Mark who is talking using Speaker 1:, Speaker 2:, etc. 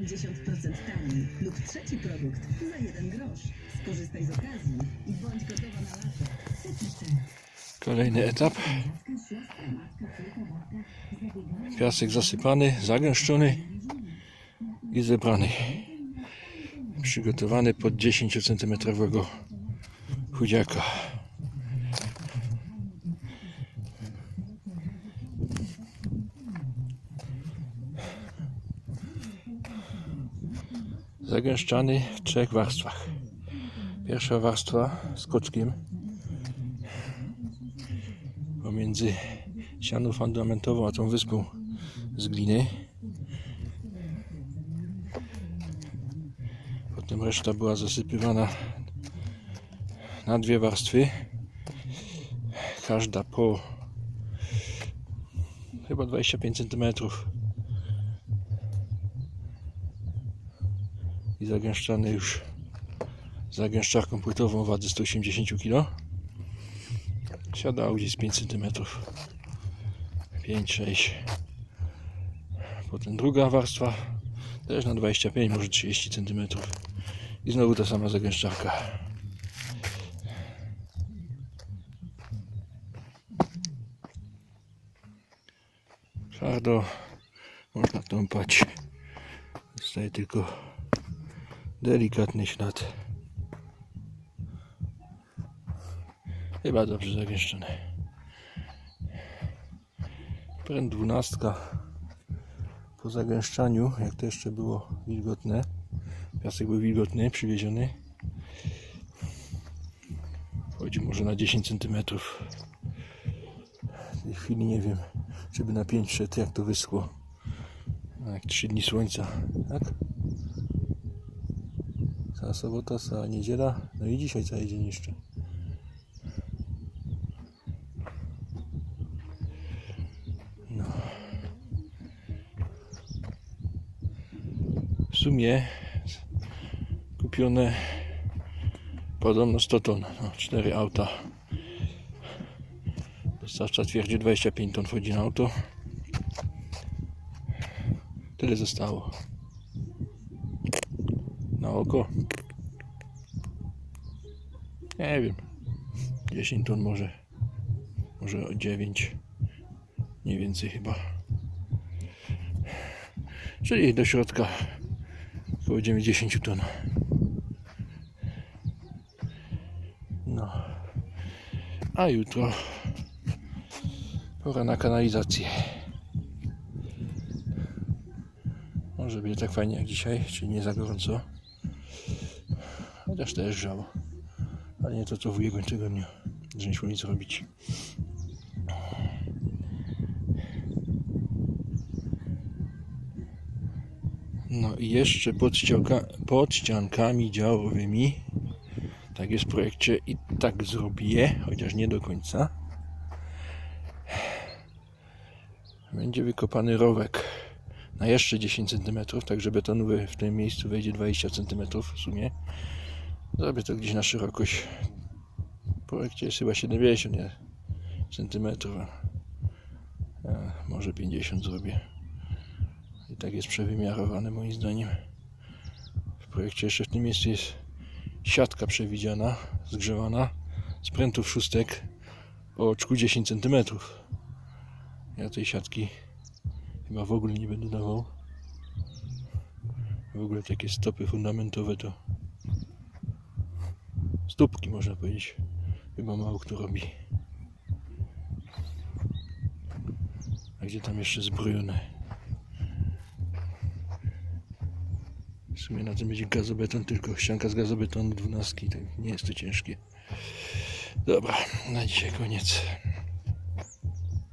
Speaker 1: 80% taniej lub trzeci produkt za jeden grosz. Skorzystaj z okazji i bądź gotowa na lato.
Speaker 2: Kolejny etap. Piasek zasypany, zagęszczony i zebrany. Przygotowany pod 10 cm chudziaka. Zagęszczany w trzech warstwach. Pierwsza warstwa z koczkiem pomiędzy ścianą fundamentową a tą wyspą z gliny. Potem reszta była zasypywana na dwie warstwy. Każda po chyba 25 cm. I zagęszczane już zagęszczarką płytową wady 180 kg. Siadało gdzieś z 5 cm. 5, 6. Potem druga warstwa też na 25, może 30 cm. I znowu ta sama zagęszczarka. Twardo można tąpać. Zostaje tylko delikatny ślad. Chyba dobrze zagęszczone. Pręd dwunastka po zagęszczaniu, jak to jeszcze było wilgotne, piasek był wilgotny, przywieziony. Wchodzi może na 10 cm. W tej chwili nie wiem, czy by na 5 szedł, jak to wyschło. Jak 3 dni słońca, tak? Cała sobota, cała niedziela, no i dzisiaj cały dzień jeszcze. W sumie kupione podobno 100 ton, no, 4 auta. Dostawca twierdzi 25 ton wchodzi na auto. Tyle zostało. Na oko. Nie wiem. 10 ton może. Może o 9. Nie więcej chyba. Czyli do środka około 90 ton. No. A jutro pora na kanalizację. Może będzie tak fajnie jak dzisiaj, czyli nie za gorąco. Chociaż też żało. Ale nie to co w gończego dnia, że nie nic robić. No i jeszcze pod, ścianka, pod ściankami działowymi, tak jest w projekcie i tak zrobię, chociaż nie do końca. Będzie wykopany rowek na jeszcze 10 cm, także betonowy w tym miejscu wejdzie 20 cm w sumie. Zrobię to gdzieś na szerokość. Projekcie jest chyba 70 nie, centymetrów. a Może 50 zrobię. I tak jest przewymiarowane moim zdaniem. W projekcie jeszcze w tym miejscu jest siatka przewidziana, zgrzewana z prętów szóstek o oczku 10 cm. Ja tej siatki chyba w ogóle nie będę dawał. W ogóle takie stopy fundamentowe to stópki można powiedzieć. Chyba mało kto robi. A gdzie tam jeszcze zbrojone? W sumie na tym będzie gazobeton, tylko ścianka z gazobetonu 12, tak nie jest to ciężkie. Dobra, na dzisiaj koniec.